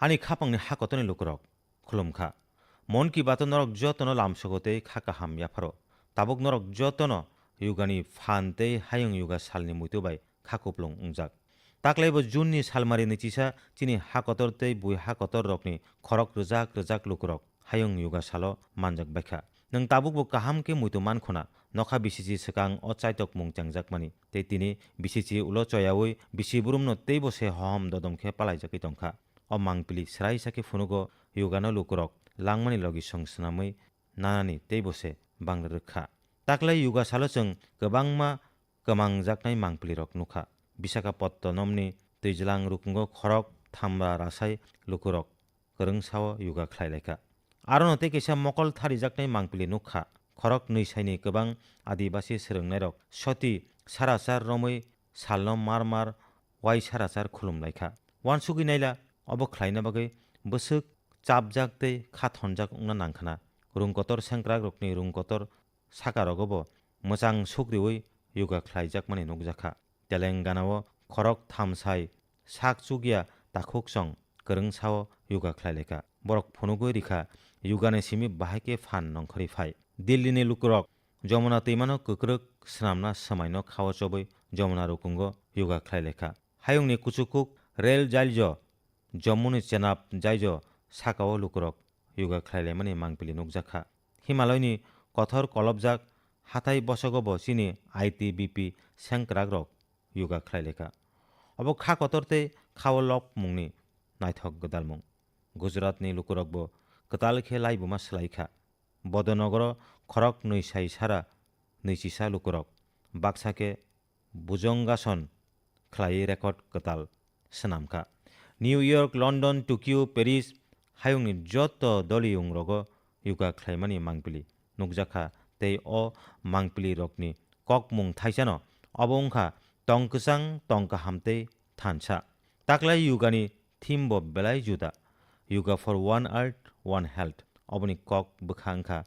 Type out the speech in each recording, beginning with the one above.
ani khapangni hakotoni lukurok khulumkha mon ki bato norok jotono lamsogote khaka ham yafaro tabuk norok jotono yugani phante hayung yuga salni muitubai khakuplung ungjak taklaibo junni salmari ni chisa chini hakotor tei bui hakotor rokni khorok rijak rijak lukurok hayung yuga salo manjak baikha nang tabukbo kaham ke muitu mankhona nokha bisichi swkang o chaitok mung changjakmani tei tini bisichi ulo choyawi bisi burumno teibo se hom dodom khe palaijakui tongkha o mangpili srai sake funugo yugano lukurok langmani logi songswnamui nanani teibo se bangla rwkha taklai yuga salo chwng kwbangma kwmangjaknai mangpilirok nukha Visakhapatnamni twijlang rukungo khorok thamba rasai lukurok kwrwngsao yuga khlailaikha arono tei kaisa mokol tharijaknai mangpili nukha khorok nui saini kwbang adibasi swrwngnairok soti sarachar romui salno mar mar wai sarachar khulumlaikha uansugui naila obo khlaina bagui bwswk chapjak tei kha thonjak wngna nangkhana rungkotor sengkrak rokni rungkotor sakarogobo mwchang sukriwi yoga khlaijakmani nukjakha telenganao khorok thamsai sak chukya takhukchong kwrwngsao yoga khlailaikha borok phunugui rikha yugani simi bahaike phan nongkhori phai দিল্লিনি লুকুরক Jamuna তৈমানো কুকুরক স্নামনা সমাইনো খাওয়া চবই যমুনা রুকুঙ্গ yoga খ্লাইলেখা হায়ংনি কুচুকুক rail জাইলজ জম্মুনি চেনাব জাইজ সাকাও লুকুরক ইয়োগা খ্লাইলাইমানি মাংপিলি নুকজাখা। হিমালয়নি কথর কলবজাক হাতাই বসগব চিনি আইটি বিপি সেংক্রাক রক ইয়োগা খ্লাইলেখা অব খা কতরতে খাওয়া লক মুংনি নাইথক গদালমুং গুজরাতনি লুকুরকবো কতাল খে লাইবুমা স্লাইখা বদনগর খরক নৈসাই সারা নৈচিসা লুকুরক বাক্সাকে বুজঙ্গাসন খ্লাই রেকর্ড কতাল সেনামকা New York London Tokyo Paris হায়ংনি যত দলি উংরগ ইউকা খ্লাইমানি মাংপিলি নুকজাখা tei o mangpili rokni kokmung thaisano abo wngkha tongkwchang tongkaham tei thansa taklai yugani theme bo belai juda yoga for one earth one health oboni kok bwkha wngkha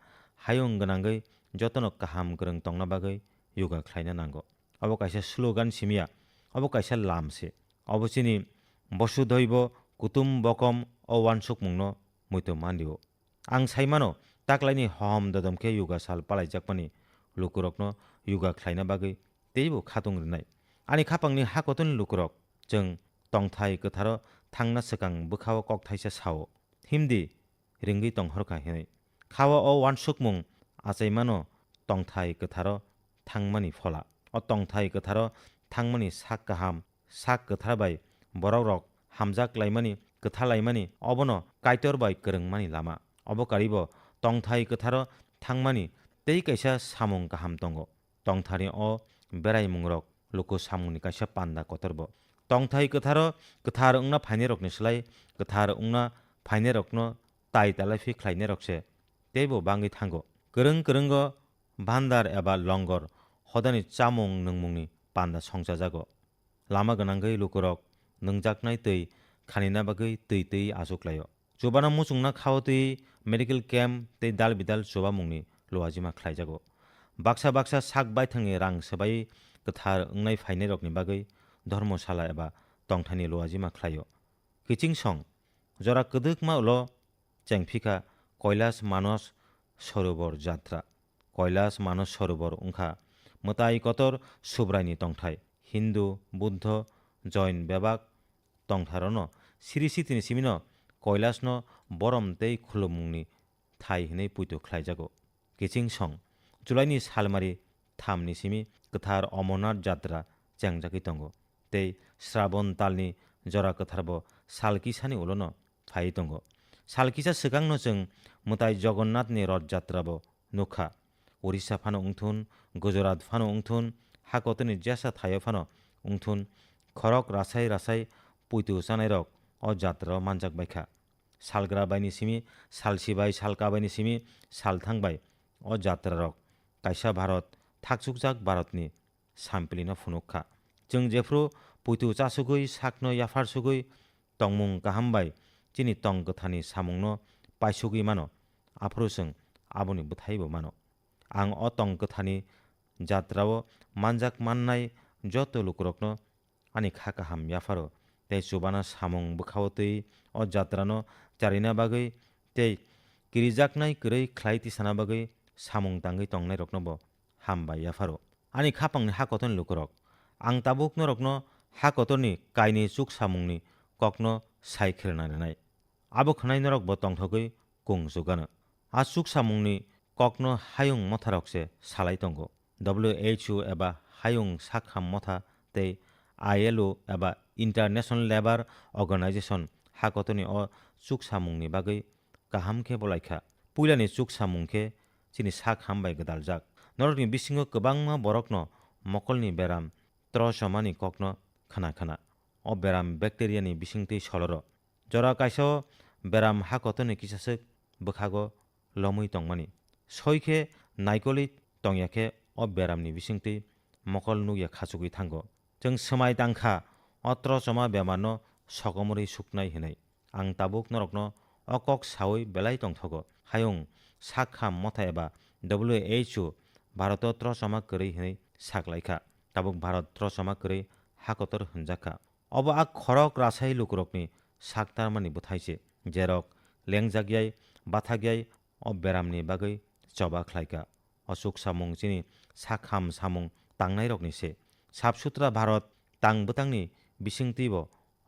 hayung gwnangwi jotono kaham kwrwng tongna bagwi yoga khlaina nango abo kaisa slogan simia abo বসুধৈব কুতুম্বকম অওয়ানসুকমুংনো মৈতো মানিও আং সাইমানো তাকলাইনি হম দদমকে যোগা সাল পালাইজাকমানি লুকুরকনো যোগা খ্লাইনা বাগৈ তেইবো খাতুং Rinnai আনি খাপাংনি হাকতন লুকুরক জং টংথাই কথারো থাংনা সেকাং বুখাও ককথাইসা Sao হিমদি রিঙ্গি টংহরকা হিনাই খাওয়া ও ওয়ানসুকমুং আচাইমানো টংথাই কথারো থাংমানি ফলা। অ টংথাই কথারো থাংমানি সাক কাহাম সাক কথারবাই borok rok hamjak laimani kwthalaimani obono kaitor bai kwrwngmani lama obo karibo tongthai kwtharo thangmani tei kaisa samung kaham tongo tongthani o beraimungrok luku samungni kaisa panda kotorbo tongthai kwtharo kwthar wngna phainairokni slai kwthar wngna phainairokno tai talaifi khlainairokse teibo bangwi thango kwrwng bandar eba longor hodani chamung nungmungni panda songchajago lama gwnangwi lukurok nungjaknai tui khanina bagwi tui tui achuklaio chubana muchungna khawtui medical camp tei dal bidal chuba mungni loajima khlaijago baksa baksa sak baithangni rang sabai kwthar wngnai phainairokni bagwi ধর্মশালা এবা টংথানি লোয়াজিমা খ্লাইও কিচিং song জরা কদুকমা উলো চেংফিকা কৈলাস মানস সরোবর যাত্রা কৈলাস মানস সরোবর উংখা মতাই কতর সুব্রাইনি টংথাই হিন্দু বুদ্ধ জৈন বেবাক tongtharano siri sitini simino koilasno borom tei khulumungni thai hinei puitu khlaijago kiching song julaini salmari thamni simi kathar Amarnath যাত্রা চ্যাংজাকি তঙ্গ তেই শ্রাবণ তালনি জরা কথারব সালকিসানি woollen phi তঙ্গ সালকিসা সিগাংনো जों মোতাই জগন্নাথনি রথ যাত্রাব নুখা উড়িষ্যা ফানো উংথুন গুজরাট ফানো উংথুন হাকতনি জ্যাসা থায় ফানো উংথুন খরক রাসাই রাসাই rasai puitu chanairok o jatrao manjak baikha salgra baini simi salsibai salkabaini simi salthangbai o jatrarok kaisa bharat thakchukjak bharatni sampilino phunukha जों जेफ्रु पुइतु चासुगै साकनो याफारसुगै तंमुं काहामबाय चिनि तंग गथानि सामुंनो पाइसुगै मानो आफ्रो जों आबुनि बुथाइबो मानो आं अ तंग गथानि जात्राओ मानजाक माननाय जत लुकुरकनो आनि खा काहाम याफारो તે શુભાના સામુંગ બખાવતોઈ ઓ જાત્રાનો ચારીના બાગઈ તે કિરીજાકનાઈ કિરઈ ખ્લાઈતી સાના બાગઈ સામુંગ તાંગઈ તોંગનાઈ રકનોબ હામબાઈ યાફારો આની ખાપંગની હા કતન લુકરક આંગ તાબુકનો રકનો હા કતરની કાઈની ચુક સામુંગની કકનો સાઈ ખેરનાને નાઈ আবো খানাই নরক বতং ঠগৈ কুং জোগানো আসুক সামুংনি ককনো হায়ুং মথারকসে সালাই তঙ্গ ডব্লিউ এইচ ইউ এবা হায়ুং সাকহাম মথা তেই আইএলও এবা International Labour Organization hakotoni o chuk samungni bagai kaham khe bolaikha puilani chuk samung khe chini sak hambai gadaljak norokni bisingo kwbangma borokno mokolni beram troshomani kokno khana khana o beram bakteriani bisingtei soloro jora kaiso beram hakotoni kisasuk bukhago lomui tongmani soikhe naikoli tongyakhe o beramni bisingtei mokol nugya khachugui thango jeng smai tangkha অত্র চমা বেমানো সকমরি সুকনাই হিনাই। আং তাবুক নরকনো অকক সাউই বেলাই তংথগ হায়ং সাক্ষা মথা এবা W H O Bharat ত্রসমা করি হিনাই সাকলাইখা তাবুক ভারত ত্রসমা করি হাকতর হঞ্জাখা। অব আক খরক রাসাই লুকরকনি সাকতার মানি বুথাইছে। জেরক লেংজাগিয়াই বাথাগিয়াই অব বেরামনি বাগৈ চবা খ্লাইকা অশোক সামুং চিনি সাখাম সামুং তাংনাই রকনি সে সাবসুত্রা ভারত তাং বুতাংনি বিসিং তিব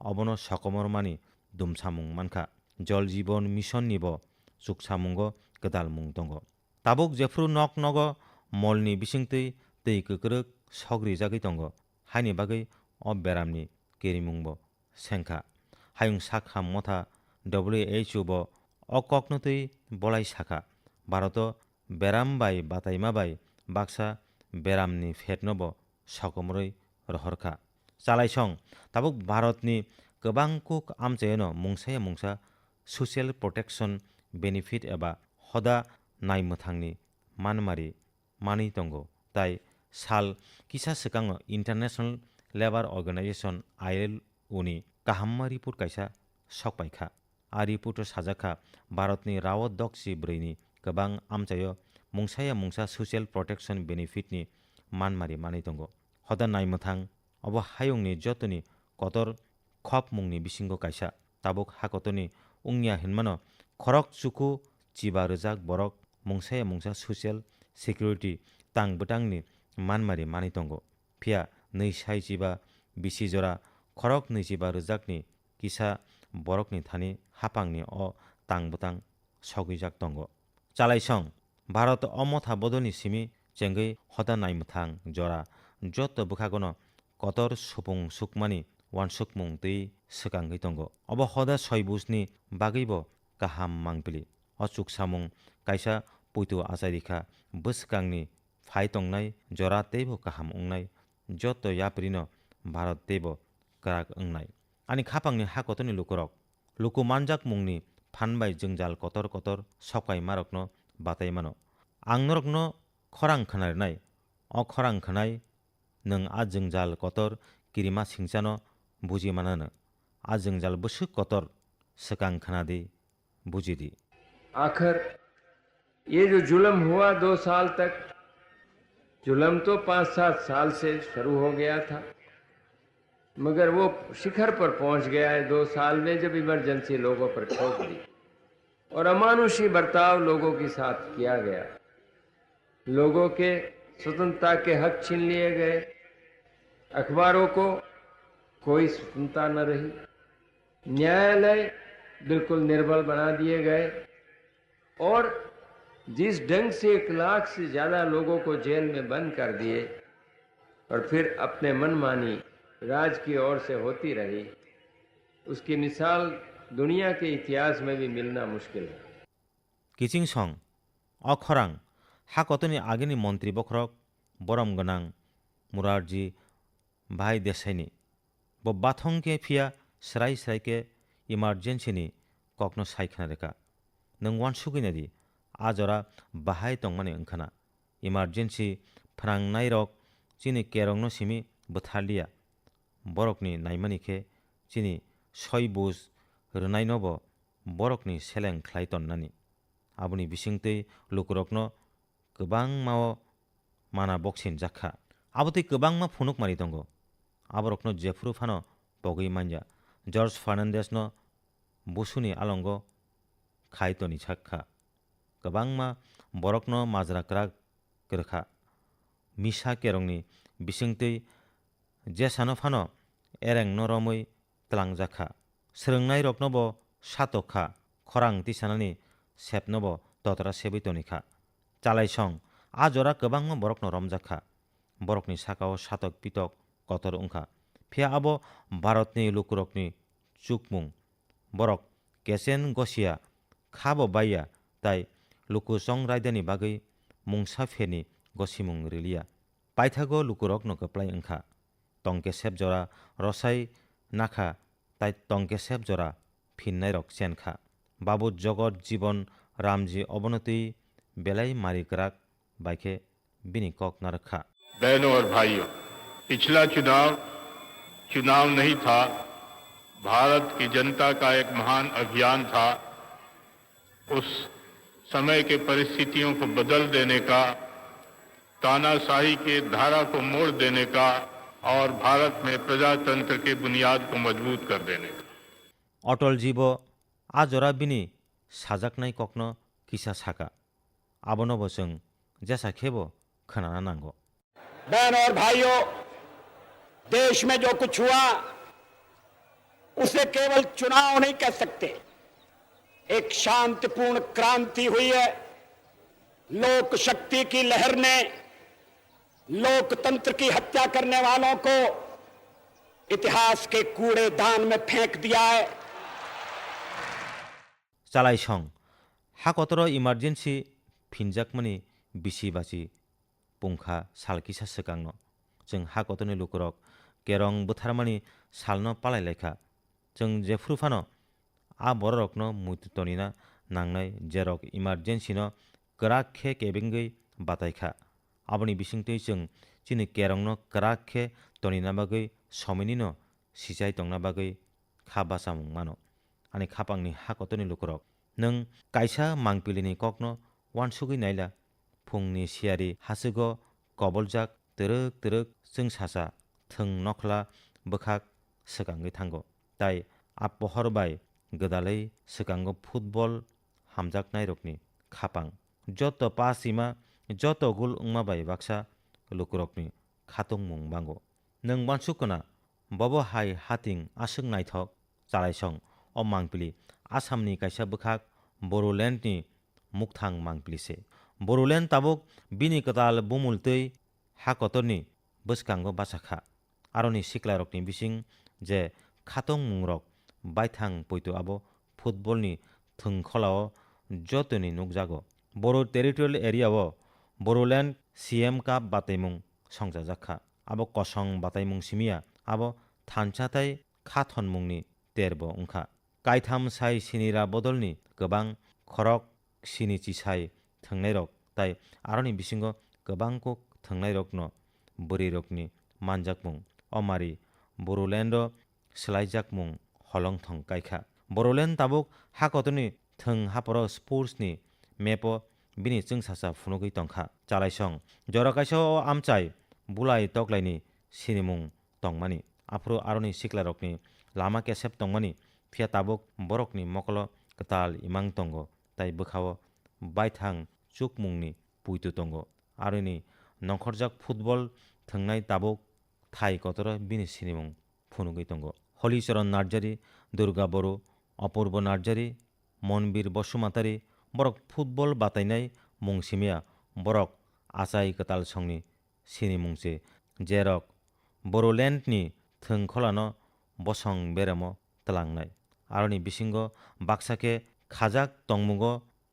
অবন সকমর মানি দুমসামুং মানখা, জল জীবন মিশন নিব চুকসামুঙ্গ গদাল মুং দঙ্গ। তাবুক জেফ্রু নক নগ, মলনি বিসিংতৈ তৈ কোকরক সগ্রী জাগৈ দঙ্গ। হাইনি বাকে অব বেরামনি কেরিমুংব সেংখা। হায়ুং শাখা মথা, ডব্লিউ এইচ ও ব, অককনতৈ বলাই শাখা। ভারত বেরাম বাই বাতাইমা বাই বাক্সা বেরামনি ফেটনব সকমরই রহরখা। चालायसं ताबुक भारतनि गोबां कुक आमचायनो मुंसाया मुंसा ससियेल प्रटेक्शन बेनिफिट एबा हदा नायमोथांनि मानमारि मानि दंग ताइ साल किसा सिगाङो इन्टारनेशनल लेबार अर्गानाइजेसन आइएलअनि गाहामा रिपर्ट कायसा सकपायखा आ रिपर्ट साजाखा भारतनि राव दक्सि ब्रैनि गोबां आमचायो मुंसाया मुंसा ससियेल प्रटेक्शन बेनिफिटनि मानमारि मानि दंग हदा नायमोथां अब हायुंनि जतनि कतर खप मुंनि बिसिंगो कायसा ताबुक हाकतनि उंनिया हिनमानो खरक चुकु चिबा रोजाक बरक मुंसाया मुंसा ससियेल सिकिउरिटि तां बुटांनि मानमारि मानि दंग फिया नै साइ चिबा बिसि जरा खरक नैजिबा रोजाकनि किसा बरकनि थानि हापांनि अ तां बुटां सगैजाक दंग चालायसं भारत अमथा बदनि सिमी চেঙ্গৈ হতা নাইমথাং জরা যত বুখাগনো kotor supung sukmani wansuk mungtui sekanggi tongo obo hoda soibusni bagibo কাহাম mangpili অচুক সামুং কাইসা পৈতু আচারিখা বসকাংনি ফাই তংনাই জরা তেব কাহাম উংনাই। যত ইয়াপ্রিন ভারত তেব কারাক উংনাই। আনি খাপাংনি হা কতনি লুকরক। লুকু মানজাক মুংনি ফানবাই জংজাল কতর কতর সকাই মারকন বাতাই মানো। আংনরকন খরাং খানার নাই। অখরাং খানাই खरां खोनाय नों आ जोंजाल कतर किरिमा सिंचानो बुजि मानानो आ जोंजाल बसु कतर सकां बुझी दी आखिर, ये जो जुल्म हुआ दो साल तक, जुल्म तो पाँच सात साल से शुरू हो गया था, मगर वो शिखर पर पहुँच गया है दो साल में जब इमरजेंसी लोगों पर ठोक दी, और अमानुषी बर्ताव लोगों के साथ किया गया। लोगों के स्वतंत्रता के हक छीन लिए गए अखबारों को कोई स्वतंत्रता न रही। न्यायालय बिल्कुल निर्बल बना दिए गए और जिस ढंग से एक लाख से ज़्यादा लोगों को जेल में बंद कर दिए और फिर अपने मनमानी राज की ओर से होती रही, उसकी मिसाल दुनिया के इतिहास में भी मिलना मुश्किल है। किचिं सं अ खरां हा कतनि आगेनि मन्त्रि बख्रक बरम गोनां मुरारजी भाई देसाईनि ब बाथंके फिया स्राय स्रायके इमार्जेन्सिनि ककनो सायखना रेखा नों वान सुगैनादि आजरा बाहाय तंमानि ओंखाना इमार्जेन्सि फोनांनाय रक चिनि केरंनो सिमी बोथारलिया बरकनि नायमानिखे चिनि सय बुज रोनायनबो बरकनि सेलें ख्लाय तन्नानि आबुनि बिसिंतै लुकुरकनो गोबां माव माना बक्सिन जाखा आबोतै गोबां मा फुनुक मारि दंग aborokno jefru phano pogui manja george fernandes no busuni alongo khaitoni chakha kwbangma borokno majrakrak krkha misa kerongni bisingtwi jesano phano erengno romwi tlangjaka srwngnai roknobo satokha khorang tisanani sepnobo totara sebui tonikha চালাইসং আজরা গোবাং বরকনো রমজাখা বরকনি সাকাও সাতক পিতক কথর উংখা। ফিয়া আবো ᱵᱷᱟᱨᱚᱛ ᱱᱤ ᱞᱩᱠᱨᱚᱠ ᱱᱤ ᱪᱩᱠᱢᱩᱝ ᱵᱚᱨᱚᱠ ᱠᱮᱥᱮᱱ ᱜᱚᱥᱤᱭᱟ ᱠᱷᱟᱵᱚ ᱵᱟᱭᱟ তাই লুকু সংরাইদানি বাগৈ মুংসা ফেনি গসিমুং রিলিয়া। পাইথাগো লুকুরক নকপ্লাই উংখা। টংকে সেব জরা রসাই নাখা, তাই টংকে সেব জরা ফিনাই rock সেনখা বাবু জগৎ জীবন রামজি অবনতি বেলাই মারি গ্রাক বাইকে বিনি কক নারখা ভাইও पिछला चुनाव चुनाव नहीं था। भारत की जनता का एक महान अभियान था। उस समय के परिस्थितियों को बदल देने का तानाशाही के धारा को मोड़ देने का और भारत में प्रजातंत्र के बुनियाद को मज़बूत कर देने का। अटल जीबो आ जरा बिनि साजाकनाय ककनो किसा साका। आबनबो जों जेसा खेबो खोनाना नांगो। बहन और भाइयों देश में जो कुछ हुआ, उसे केवल चुनाव नहीं कह सकते। एक शांतिपूर्ण क्रांति हुई है। लोक शक्ति की लहर ने लोकतंत्र की हत्या करने वालों को इतिहास के कूड़ेदान में फेंक दिया है। चालायसं हा कतर इमार्जेन्सि फिनजाकमानि बिसि बासि पुंखा सालकिसा सोकांनो जों हा कतरनि लुकुरक केरं बोथारमानि सालनो पालायलायखा जों जेफ्रुफानो आ बररकनो मुतुतनिना नांनाय जेरक इमार्जेन्सिनो कराखे केबेंगै बातायखा आबनि बिसिंतै जों चिनि केरंनो कराखे तनिना बागै समिनिनो सिजाय तंना बागै खाबासामुं मानो ani khapangni hakotoni lukurok nung kaisa mangpilini kokno wansugui naila phungni siari hasugo koboljak twerok twerok chung sasa thung nokhla bwkhak swkangui thango tai apohor bai godalei swkango football hamjaknai rokni khapang joto pasima joto gul wngma bai baksa lukurokni khatung mung bango nung wansukona bobo hai hating aswk 아로니 시클라록니 미싱 제 카통무럭 바이탕 보이토 아보 풋볼니 등컬라오 যতনি নুকজাগো Bodo territorial এরিয়াও Bodoland CM cup বাতাইমুং সংজাজাখা আবো কসং বাতাইমুং সিমিয়া আবো থানচাতাই খাথনমুংনি তেরবো ওংখা কাইথাম সাই সিনিরা বদলনি গোবাং খরক সিনি চিসাই থংনাইরক তাই আরনি বিসিঙ্গ গোবাংকো থংনাইরকনো বরিরকনি মানজাকমুং অমারি, বড়োলেণ্ড স্লাইজাকমুং হলং থং কাইখা। বড়োলেণ্ড তাবুক হাকতনি থং হাপর স্পোর্টসনি মেপ বিনি চং সাসা ফুনুগৈ টংখা চালাইসং জরকাইস আমচাই, বুলাই তকলাইনি সিনিমুং টংমানি আফ্রো আরনি সিকলারকনি লামা কেসেব টংমানি ফিয়া তাবুক বরকনি মকল কতাল ইমাং টঙ্গ তাই বখাও বাইথাং চুকমুংনি পুইতু টঙ্গ আরনি নখরজাক ফুটবল থংনাই তাবুক থাই কতরা বিনি সিনেমং ফনুগৈতঙ্গ। হলিচরণ নার্জারি, দুর্গা বড়, অপূর্ব নার্জারি, মনবীর বসুমাতারি বরক ফুটবল বাতাইনাই মুংসিমিয়া বরক আচাই কতাল সংনি, সিনি মুংসে জেরক বড়োল্যান্ডনি থংখলানো বসং বেরাম, তলাংনাই। আরনি বিসিঙ্গ বাক্সাকে খাজাক তংমুগ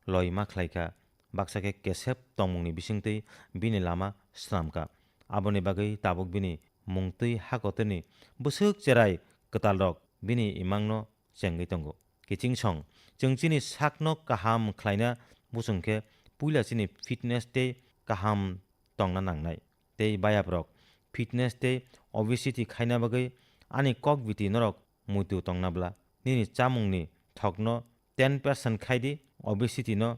লয় মাখলাইকা। বাক্সাকে কেসেব তংমুংনি বিসিংতেই বিনি লামা স্নামকা। আবনি বাগৈ তাবক বিনি mungtui hakotoni busuk cherai katal rok bini imangno chengei tongo kiching song chengchini sakno kaham khlaina busungkhe puilachini fitness tei kaham tongna nangnai tei bayaprok fitness tei obesity khaina bagwi ani kok biti norok muitu tongnabla nini chamungni thokno 10% khaidi obesity no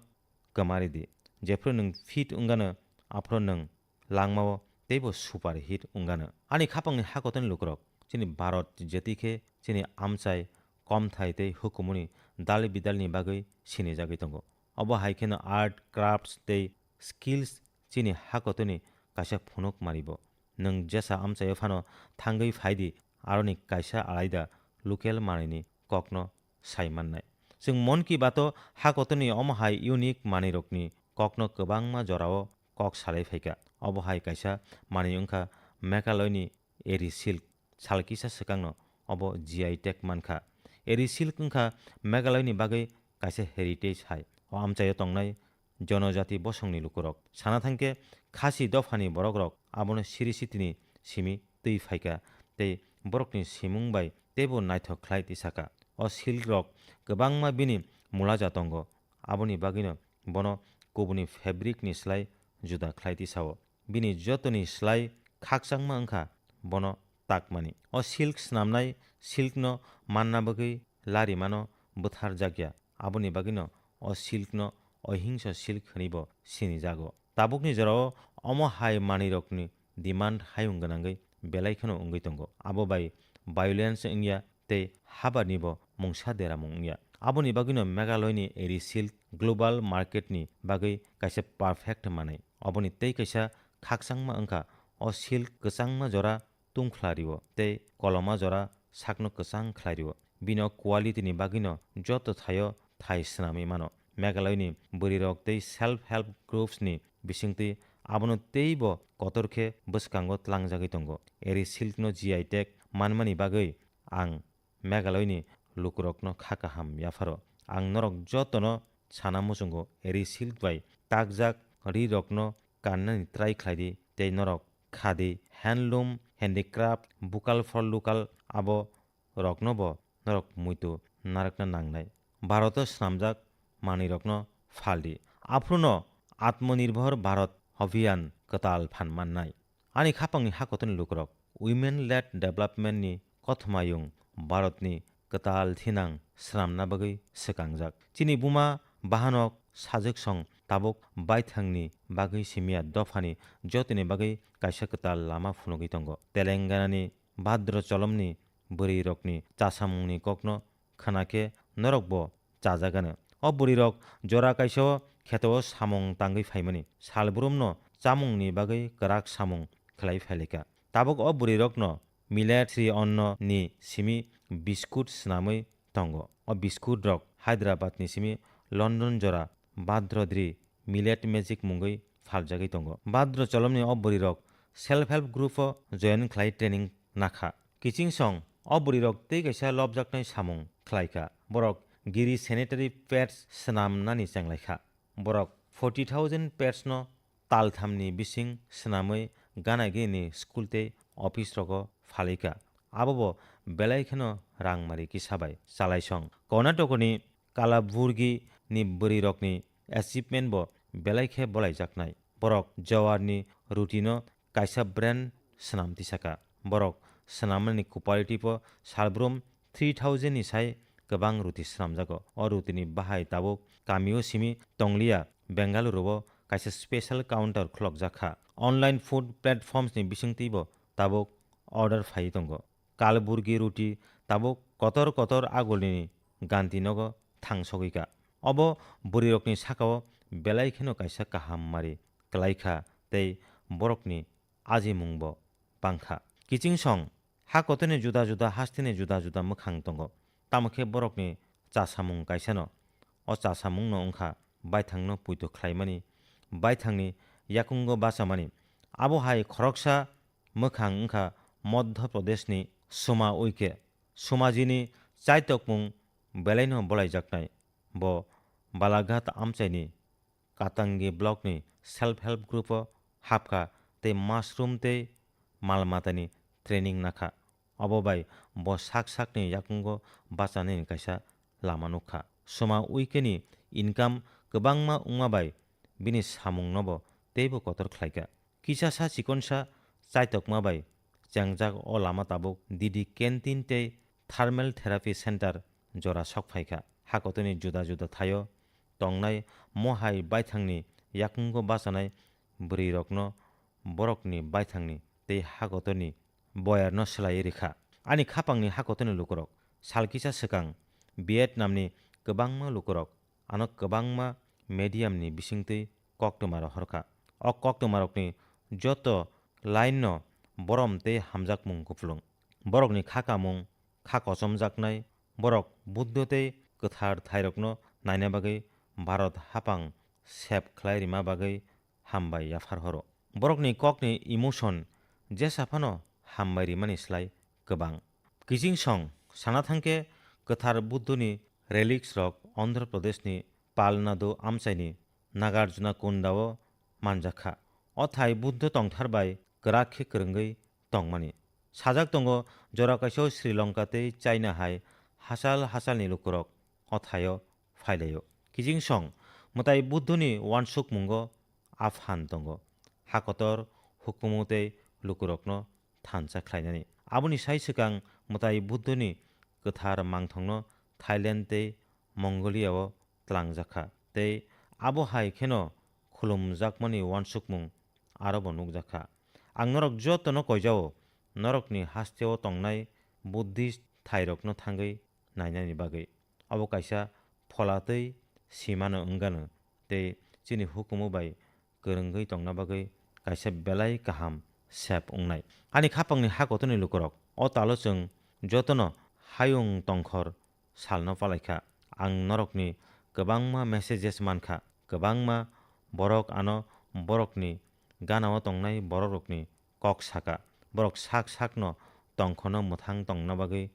kamari di jefro nung fit ungano afro nung langmao teibo super hit ungano ani khapangni hakotoni lukrok chini Bharat jetikhe chini amchai komthai tei hukumuni dal bidalni bagui sinijagui tongo abo hai kheno art crafts tei skills chini hakotoni kaisa phunuk maribo nung jesa amchaio phano thangui phaidi aroni kaisa alaida local manini kokno saimannai जों मन कि बात हाकतनि अमहाय unique मानिरकनि ककनो गोबांमा जराव kok salai faika obo hai kaisa mani wngkha mekaloi ni eri silk sal kisa swkangno obo GI tag mankha eri silk wngkha megaloi ni bagui kaisa heritage hai o amchaio tongnai জনজাতি বসংনি লুকুরক সানা থাংকে খাসি দফানি বরগরক আবনে সিরি সিতিনি সিমি তৈ ফাইকা তৈ বরকনি সিমুংবাই তেবো নাইথক খ্লাই তিসাকা অ silk গোবাংমা বিনি মুলাজাতঙ্গ আবনি বাগিন বন কবুনি ফেব্রিকনি স্লাই juda khlai ti sao bini jotoni slai khakchangma wngkha bono takmani o silk snamnai silk no manna bagui lari mano buthar jakya aboni bagino o silk no Ahimsa silk হনিব সিনি জাগো তাবুকনি জরাও অম হাই মানি রকনি ডিমান্ড হাই উঙ্গনাঙ্গই বেলাইখানো উঙ্গই তঙ্গ আবো বাই ভায়োলেন্স ইংয়া তে হাবা নিব মংসা দেরামুং ইয়া আবনি বাগিনো মেঘালয়নি এরি সিল্ক গ্লোবাল মার্কেটনি বাগৈ কাছে পারফেক্ট মানাই oboni tei kaisa khakchangma wngkha o sil kwchangma jora tung khlariwo tei koloma jora sakno kwchang khlariwo bino quality ni bagino joto thayo thai swnamwi mano Meghalaya নি বরি রক তেই সেলফ হেল্প গ্রুপস নি বিসিংতি আবনো তেইব কতরখে বসকাঙ্গো ত্লাংজাগৈ তঙ্গো এরি সিল্কনো GI take মানমানি বাগৈ আং মেঘালয় নি লুকরকনো খাকাহাম ইয়াফারো আং নরক যতনো সানা মুসুঙ্গো এরি সিল্ক বাই তাকজাক ri rokno kanani try khlaidi tei norok khadi handloom, handicraft bukal for local, abo rokno bo norok muitu narakna nangnai Bharat সামজাক মানিরকন ফালি আফ্রুন আত্মনির্ভর ভারত অভিয়ান কতাল ফানমান নাই আনি খাপাংনি হাকতন লুকরক উইমেন লেড ডেভেলপমেন্টনি কথমায়ুং ভারতনি কতাল থিনাং স্রামনা বগৈ সেকাংজাক চিনি বুমা বাহানক সাজেক সং tabuk baithangni bagui simia dofani jotini bagui kaisa katal lama phunugui tongo telenggana bhadra cholomni bwrwi rokni chasamungni kokno khwnakhe norok bo chajagano o bwrwi rok jora kaisa khetao samung tangui phaimani salbrumno chamungni bagui kwrak samung khlai phailika tabuk o bwrwi rokno millet sri অন্ন ni simi biskut snamui tongo o biskut rok hyderabad ni simi london jora badrodri millet magic mungui phaljagui tongo badro cholomni o bwrwi rok self help group o join khlai training nakha kiching song o bwrwi rok tei kaisa lobjaknai samung khlaika borok giri sanitary pads snamnani chenglaikha borok 40000 pads no talthamni bising snamui ganagini school tei office rogo phalika abobo belai kheno Kalaburagi नि बोरी रकनि achievement ब बेलाइखे बलाइजाकनाय बरक जवारनि routine कायसा brand सोनामथि साखा बरक सोनामनि कुपालिटि प सालब्रम three थावजेन्डनि Sai गोबां रुटि सोनामजागो अ रुटिनि बाहाय दाबो गामियो सिमि टंलिया बेंगालुरुब कायसा स्पेशल काउन्टार क्लक जाखा अनलाइन फुड प्लेटफर्म्सनि बिसिंथिब ताबक अर्डार फायो दङ कालबुर्गि रुटि ताबक कतर कतर आगलनि गान्धीनगर थांसगैका अब बरिरकनि साकाव बेलायखेनो कायसा काहाममारि क्लाइखा तै बरकनि आजिमुंब बांखा किचिं सं हाकतनि जुदा जुदा हास्तिनि जुदा जुदा मोखां दङ तामुखे बरकनि चासामुं कायसानो अ चासामुंनो ओंखा बायथांनो पुइतो ख्लाइमानि बायथांनि याकुंग बासामानि आबो हाय खरकसा मोखां ओंखा मध्य प्रदेशनि सुमा उइके सुमाजिनि चाइतकमुं बेलाइनो बलाइजाकनाय ब बालाघाट आमचाइनि कातांगि ब्लकनि सेल्फ हेल्प ग्रुप हाबखा ते मासरुम ते मालमातानि ट्रेनिं नाखा अबबाय ब साक साकनि याकुंगो बाचानि काइसा लामा नुखा सुमा उइकेनि इनकाम गोबांमा उंमाबाय बिनि सामुंनबो तेबो कतर ख्लाइका किसासा चिकनसा चाइतकमाबाय চ্যাংজাক ও লামা তাবুক দিদি canteen tei thermal therapy centre জরা সকফাইখা হাকতনি जुदा जुदा थायो तंनाय महाय बायथांनि याकुंगो बासानाय bwrwi rokno borokni baithangni tei hakotoni boyarno swlaiwi rwkha ani khapangni hakotoni lukorok salkisa sekang vietnamni kwbangma lukorok ano kwbangma mediumni bisingtwi koktwmaro horkha o koktwmarokni joto line no borom tei hamjakmung kupulung borokni khakamung kha kochomjaknai borok buddho tei kwthar thairokno naina bagwi bharat hapang sep khlai rima bagwi hambai yafar horo borokni kokni emotion jesa phano hambai rimani slai kwbang kijing song sana thangke kwthar buddhoni relics rok andhra pradeshni palnadu amchaini nagarjuna kundao manjakha o thai buddho tongtharbai kwrak khe kwrwngwi tongmani sajak tongo jora kaisa sri lanka tei china hai hachal hachalni lukurok o thaio phailaio kijing song mwtai buddhoni wansuk mungo afhan tongo hakotor hukumu tei lukurokno thansa khlainani aboni sai swkang mwtai buddhoni kwthar mangthangno thailand tei mongolia o tlangjakha tei abo hai kheno khulumjakmani wansukmung arobo nukjakha ang norok jotono koijao norokni hasteo tongnai buddhist thairokno thangwi nainani bagwi abo kaisa pholatwi simano wngkano tei chini hukumu bai kwrwngwi tongna bagwi kaisa belai kaham sep wngnai ani khapangni hakotoni lukorok o talo chwng jotono hayung tongkhor salno palaikha ang norokni kwbangma messages mankha kwbangma borok ano borokni ganao tongnai borokrokni kok saka borok sak sakno tongkhono mwthang tongna bagwi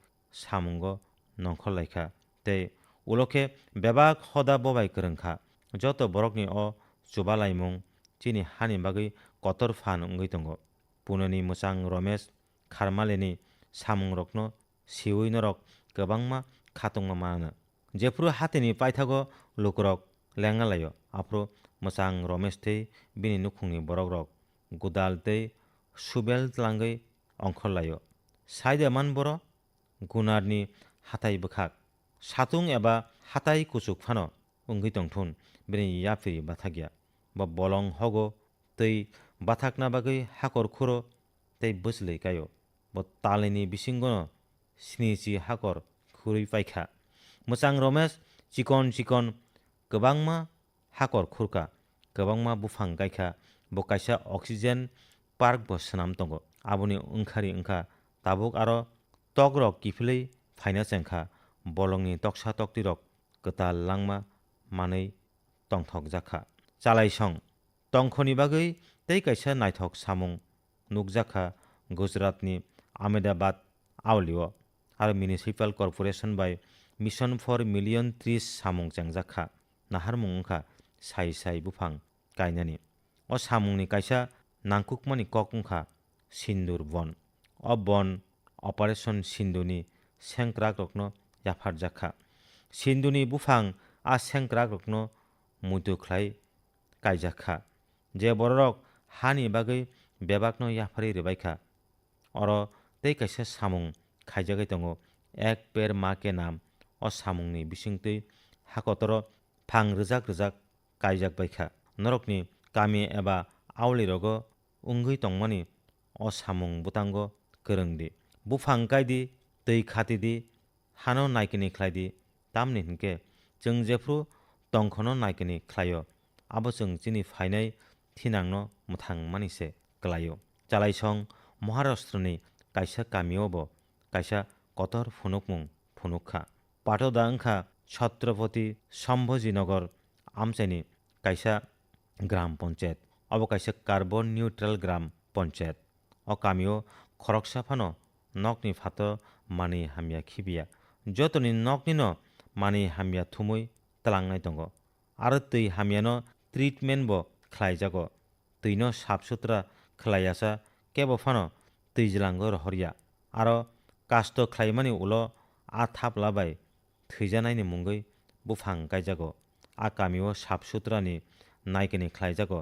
tei ulokhe bebak hoda bobai kwrwngkha joto borokni o chubalaimung chini hani bagwi kotor phan wngwi tongo punoni mwchang romesh kharmaleni samungrokno siwi norok kwbangma khatungma mano jephru hatini paithago lukurok lengalaio afro mwchang romesh tei bini nukhungni borok rok godal tei subel tlangwi ongkhorlaio saida manboro gunarni hatai bwkhak satung eba hatai kuchuk phano wngwi tongthun bini yaphi bathakya bo bolong hogo tei bathakna bagwi hakor khuro tei bwchwlwi kaio bo talini bisingono sinichi hakor khurwi paikha mwchang romesh chikon chikon kwbangma hakor khurkha kwbangma bufang gaikha bo kaisa oxygen park bo swnam tongo aboni wngkhari wngkha tabuk aro tok rok kiphilwi phaina chengkha bolongni toksa tokti rok kwtal langma manwi tongthokjakha chalaisong tongkhoni bagwi tei kaisa naithok samung nukjakha gujaratni ahmedabad aulio aro municipal corporation bai mission for million trees samung chengjakha naharmung wngkha sai sai bufang kainani o samungni kaisa nangkukmani kok wngkha sindur bon o bon operation sinduni sengkrak rokno yapharjakha sinduni bufang a sengkrak rokno muitu khlai kaijakha je borok hani bagwi bebakno yaphari rwbaikha oro tei kaisa samung khaijagwi tongo ek per ma ke nam o samungni bisingtwi hakotoro phang rwjak rwjak kaijak baikha norokni kami eba auli rogo wngwi tongmani o samung bwtango kwrwngdi bufang kaidi twi khatidi hano naikini khlaidi tamni hinkhe chwng jephru tongkhono naikini khlaio abo chwng chini phainai thinangno mwthangmani se klaio chalaisong maharashtrani kaisa kamio bo kaisa kotor phunukmung phunukha patoda wngkha chhatrapati sambhajinagar amchaini kaisa gram panchayat abo kaisa carbon neutral gram panchayat o kamio khoroksa phano nokni phato mani hamya khibiya jotoni nokni no mani hamya thumui tlangnai tongo aro twi hamyano treatment bo khlaijago twi no saf sutra khlaiyasa kebo phano twijlango rohorya aro kasto khlaimani ulo a thaplabai thwijanaini mungwi bufang kaijago a kamio saf sutrani naikini khlaijago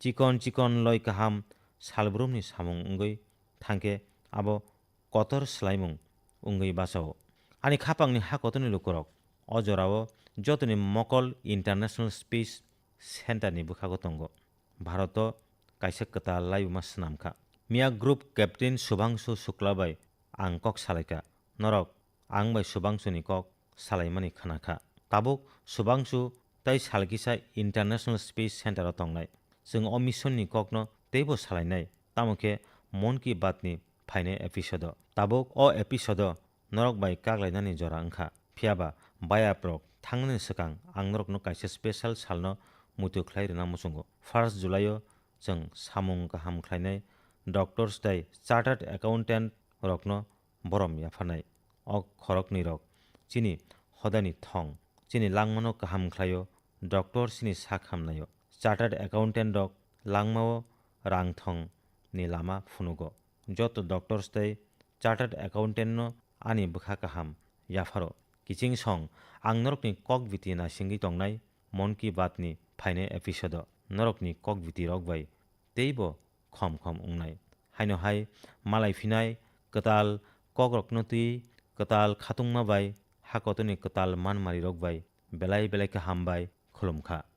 chikon chikon loi kaham salbrumni samung wngwi thangkhe abo kotor swlaimung wngwi bachao ani khapangni hakotoni lukurok o jorao jotoni mokol international space center ni bwkhago tongo bharoto kaisa kwtal laibuma swnamkha mia group captain subhangshu shukla bai आं कक सालायका नरक आं bai सुबांसुनि कक सालायमानि खानाखा Tabuk सुबांसु तै सालकिसा international space सेन्टाराव तंनाय जों अ मिशननि ककनो तैबो सालायनाय तामुखे मन की बातनि फाइनाय एपिसोड ताबुक अ एपिसोड नरक bai काग्लायनानि जरा ओंखा फियाबा बायाप्रक थांनायनि सिगां आं नरकनो काइसे स्पेशल सालनो मुतु ख्लायरोना मुसुंगो फार्स्ट जुलाइआव जों सामुं गाहाम ख्लायनाय डक्टर्स डाइ चार्टार्ड एकाउन्टेन्ट रकनो बरम याफानाय अ खरकनि रक चिनि हदानि थं चिनि लांमानो गाहाम ख्लायो डक्टर सिनि सा खामनायो चार्टार्ड एकाउन्टेन्ट रक लांमाओ रां थं नि लामा फुनुगो যত ડોક્ટર્સ તય ચાર્ટર્ડ એકાઉન્ટન્ટનો આની બખા કહમ યાફારો કિચિંગ સોંગ આંગનરકની કોક વિતીના સિંગી તોંગનાઈ মন কি বাতনি ফাইনে এপিসোড নরকনি কক বিতি রকবাই তেইব, খম খম উংনাই হাইনো হাই, মালাই ফিনাই, কতাল কক রকনতি কতাল খাতুংমা বাই হাকতনি কতাল মানমারি রকবাই বেলাই বেলাইকে হামবাই খলমখা